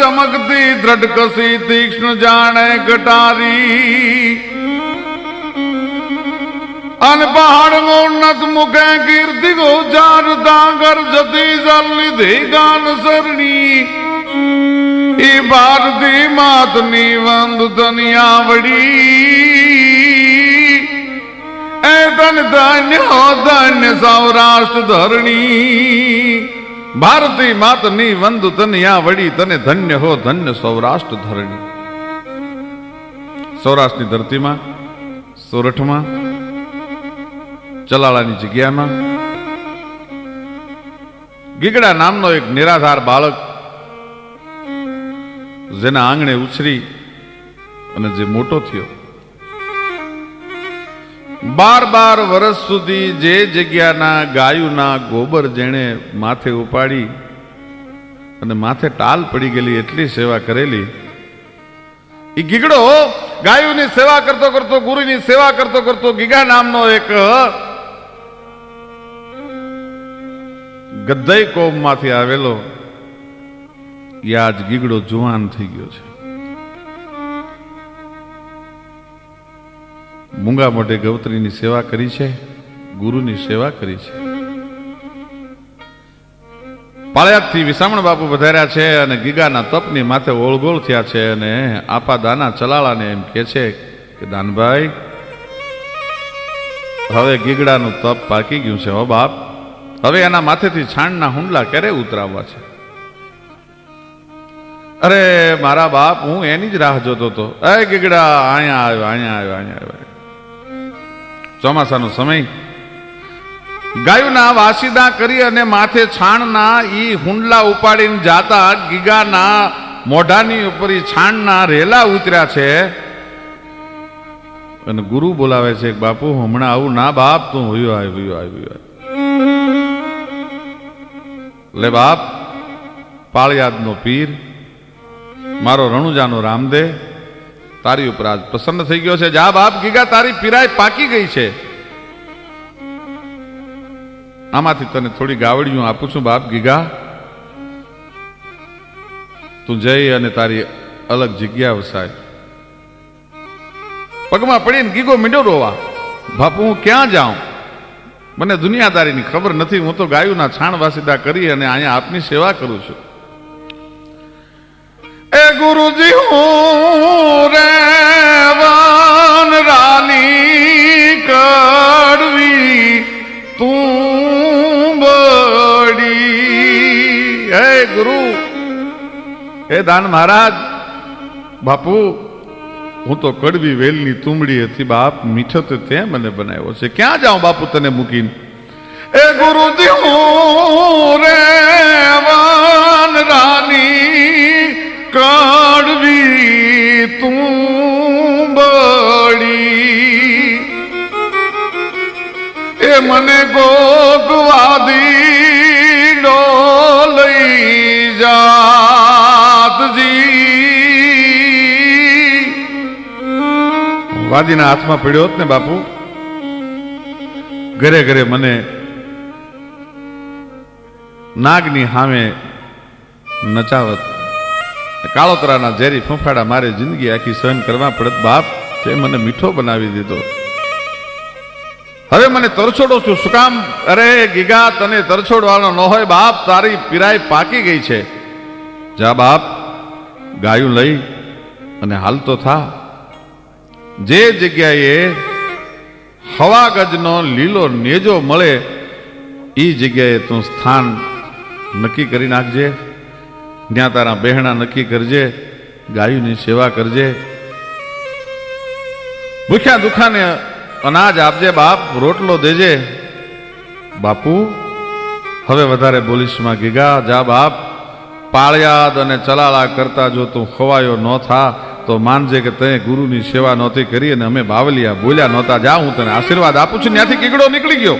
ચમકતી દ્રઢકસી તીક્ષ્ણ જાણે કટારી અન પહાડ ઉન્નત મુખે કીર્તિ ગોચાર ડાંગર જતી જલ લીધી ગાન સરણી ઈ ભારતી માતની એ સૌરાષ્ટ્ર ધરણી. ભારતી માતની વંદ તનિયા વડી તને ધન્ય હો ધન્ય સૌરાષ્ટ્ર ધરણી. સૌરાષ્ટ્રની ધરતીમાં, સોરઠમાં, ચલાળાની જગ્યામાં, ગીગડા નામનો એક નિરાધાર બાળક, જેના આંગણે ઉછરી અને જે મોટો થયો બાર બાર વર્ષ સુધી જે જગ્યાના ગાયુના ગોબર જેણે માથે ઉપાડી અને માથે ટાલ પડી ગયેલી, એટલી સેવા કરેલી એ ગીગડો ગાયુની સેવા કરતો કરતો, ગુરુની સેવા કરતો કરતો ગીગા નામનો એક ગદ્દય કોમમાંથી આવેલો યાજ ગીગડો જુવાન થઈ ગયો છે. મૂંગા મોઢે ગૌત્રીની સેવા કરી છે, ગુરુની સેવા કરી છે. પાળિયાદથી વિસામણ બાપુ વધાર્યા છે અને ગીગાના તપની માથે ઓળગોળ થયા છે અને આપા દાના ચલાળાને એમ કે છે કે, દાનભાઈ, હવે ગીગડાનું તપ પાકી ગયું છે હો બાપ. હવે એના માથેથી છાણના હુંડલા ક્યારે ઉતરાવવા છે? અરે, મારા બાપ, હું એની જ રાહ જોતો હતો. એ ગીગડા, અહીંયા આવ્યો અહીંયા આવ્યો અહીંયા આવ્યો. ચોમાસાનો સમય. ગાયુના વાસીદા કરી અને માથે છાણના ઈ હુંડલા ઉપાડીને જાતા ગીગાના મોઢાની ઉપર છાણના રેલા ઉતર્યા છે. અને ગુરુ બોલાવે છે બાપુ, હમણાં આવું ના બાપ, તું હોયો આવ્યું આય લે બાપ, પાળિયાદનો પીર, મારો રણુજાનો રામદે તારી ઉપર પ્રસન્ન થઈ ગયો છે. જા બાપ, ગીગા, તારી પીરાય પાકી ગઈ છે. આમાંથી તને થોડી ગાવડીઓ આપું છું બાપ, ગીગા. તું જઈ અને તારી અલગ જગ્યા વસાય. પગમાં પડીને ગીગો મીંડો રોવા. બાપુ, હું ક્યાં જાઉં? મને દુનિયાદારીની ખબર નથી. હું તો ગાયુંના છાણ વાસીદા કરી અને અહીંયા આપની સેવા કરું છું. ગુરુજી, હું રે વાન રાની કડવી તું બડી હે ગુરુ, હે દાન મહારાજ, બાપુ, હું તો કડવી વેલની તુંબડી હતી, બાપ મીઠો તો તે મને બનાવ્યો છે. ક્યાં જાઉં બાપુ તને મૂકીને? એ ગુરુજી, હું રે વાન રાની કડવી તું બળી. એ મને ગોગવાદી નો લઈ જાતજી. વાદીના હાથમાં પડ્યો હોત ને બાપુ, ઘરે ઘરે મને નાગની સામે નચાવત. કાળોતરાના ઝેરી ફૂંફાડા મારે જિંદગી આખી સહન કરવા પડત બાપ, તે મને મીઠો બનાવી દીધો. હવે મને તરછોડો છું, શું કામ? અરે ગીગા તને તરછોડવાનો ન હોય બાપ, તારી પીરાય પાકી ગઈ છે. જા બાપ, ગાયું લઈ અને હાલતો થા. જે જગ્યાએ હવા ગજનો લીલો નેજો મળે એ જગ્યાએ તું સ્થાન નક્કી કરી નાખજે. ત્યાં તારા બહેણા નક્કી કરજે, ગાયુની સેવા કરજે. ભૂખ્યા દુખાને અનાજ આપજે, બાપ, રોટલો દેજે. બાપુ, હવે વધારે બોલીશમાં ગીગા, જા બાપ, પાળિયાદ અને ચલાળા કરતા જો તું ખવાયો ન થા, તો માનજે કે તે ગુરુની સેવા નહોતી કરી અને અમે બાવલિયા બોલ્યા નહોતા. જા, હું તને આશીર્વાદ આપું છું. ત્યાંથી કીકડો નીકળી ગયો.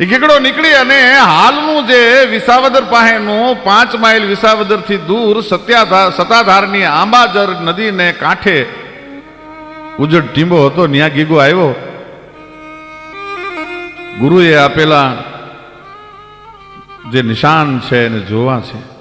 એ કીકડો નીકળી અને હાલનું જે વિસાવદર પાસેનું પાંચ માઇલ વિસાવદરથી દૂર સત્યાધાર સતાધારની આંબાજર નદીને કાંઠે ઉજળ ટીંબો હતો, ન્યા ગીગો આવ્યો. ગુરુએ આપેલા જે નિશાન છે એને જોવા છે.